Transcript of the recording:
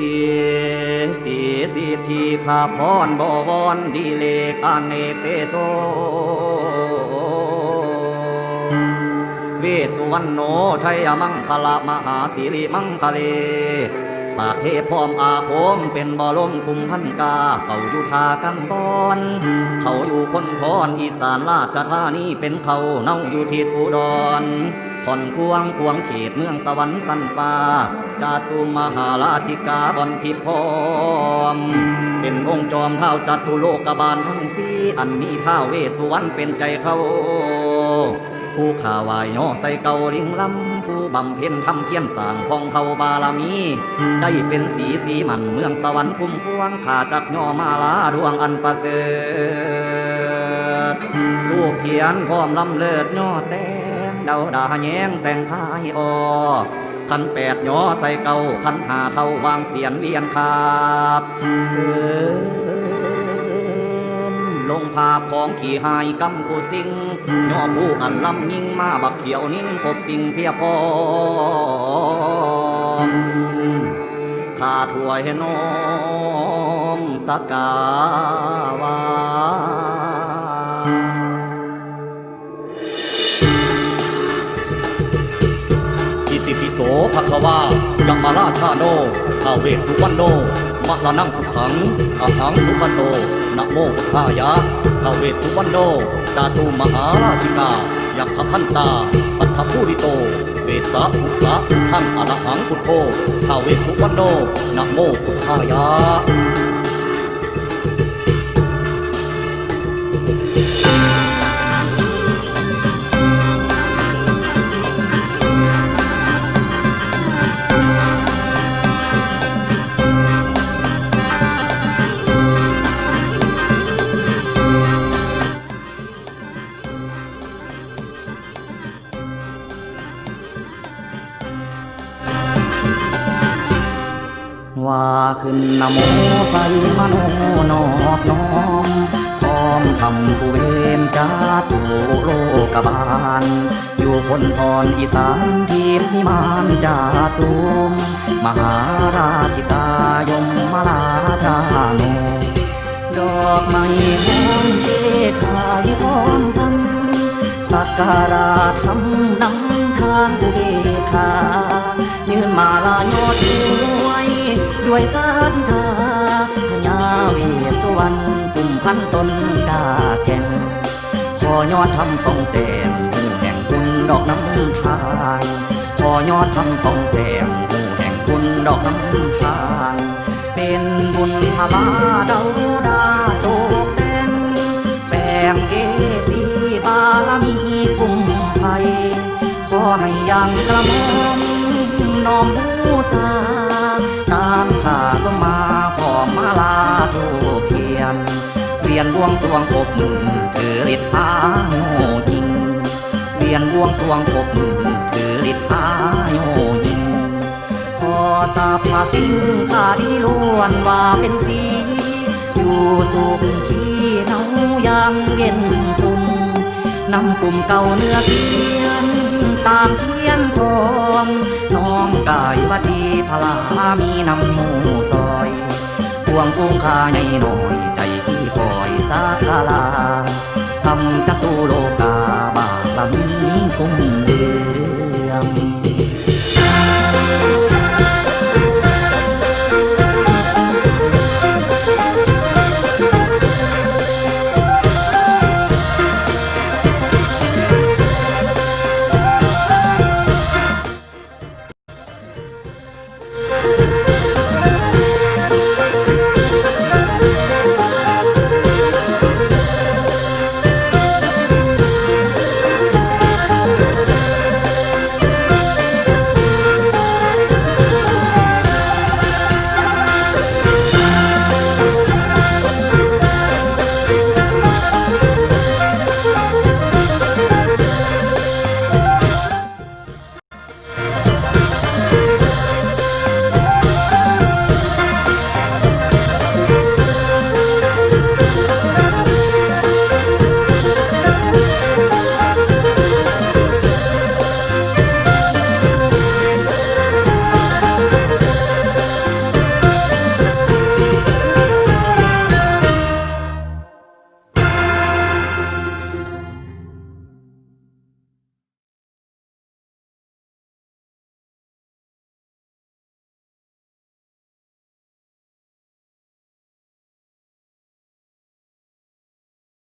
สีสีสิทธิภาพรบวรดีเลกอเนกเตโสเวสสุวรรณโนชัยมังคละมหาสิริมังคเล สาเทพพร้อมอาโคมเป็นบอลมกุมพันกาเฝ้าอยู่ทากันบอน เขาอยู่คนคอนอีสานราชธานีเป็นเขาเน่าอยู่ทิศอุดรขอนควงควงเขตเมืองสวรรค์สันฟ้าจาตุมหาราชิกาบอนทิพร้อม เป็นองค์จอมเท้าจัตุโลกบาลทั้งสี่อันมีท้าเวสสุวรรณเป็นใจเขา ผู้ข่าวายย่อใส่เกาลิงลำผู้บำเพ็ญทำเพียรสร้างพองเผาบารมี ได้เป็นสีสีมันเมืองสวรรค์คุ้มควงขาจักย่อมาลาดวงอันประเสริฐลูกเขียนพร้อมลำเลิศย่อแต้มเดาดาแยงแต่งท้ายออกขันแปดย่อใส่เกาขันหาเท่าวางเสียนเวียนคาบเสือ ลงภาพของขี่หายกำคูสิงย่อผู้อันลำยิงมาบักเขียวนิ่งครบสิงเพียพรอข้าถวยน้อมสักกาวาอิติปิโสภะควายัมมาราชาโนทาเวสุวรรณโนมะละนังสุขังอาหังสุขโต นะโมพุทธายะทาเวสสุวรรณโดจาตุมหาราชิกา ยักขพันตา ปัทภูริโต เวสะภุสะทังอรหังพุทโธทาเวสสุวรรณโดนะโมพุทธายะ ว่าขึ้นนโมใส่มโนนอบน้อมพร้อมทำผู้เวนจาตุโลกบาล อยู่คนพรอีสานทีมนิมานจาตุมมหาราชิกายมมาลาชาโนดอกไม้หอมเทขายหอมทำสักการะทำนำทางอุเบกขายืนมาลาโยดด้วย ด้วยศรัทธาพญาเวสสุวรรณปุ่มพันตนกาแก่นขอยอดทำทรงแจมหูแห่งคุณดอกน้ำทานขอยอดทำทรงแจมหูแห่งคุณดอกน้ำทานเป็นบุญพลาเดาดาโตกแต่งแปลงเอสีบารมีคุ้มภัยขอให้ยังกระมอมน้อมผู้สาามข้าสมมาขอมาลาทูเทียนเวียนบวงสวงปกมือถือฤทธิ์อาโยยิงเวียนบวงสวงปกมือถือฤทธิ์อาโยยิงขอสาพาสิ่งข้าดีล้วนว่าเป็นสีอยู่สุขขีเนายังเย็นสุ่มนำกลุ่มเก่าเนื้อเที ตามเทียนทองน้องกายวัดีพลามีนำหมูซอยพวงฟูงข้าใหญ่หน่อยใจขี้ปล่อยสากาลาทำจัตุโลกาบาลมีคุ้มเดือม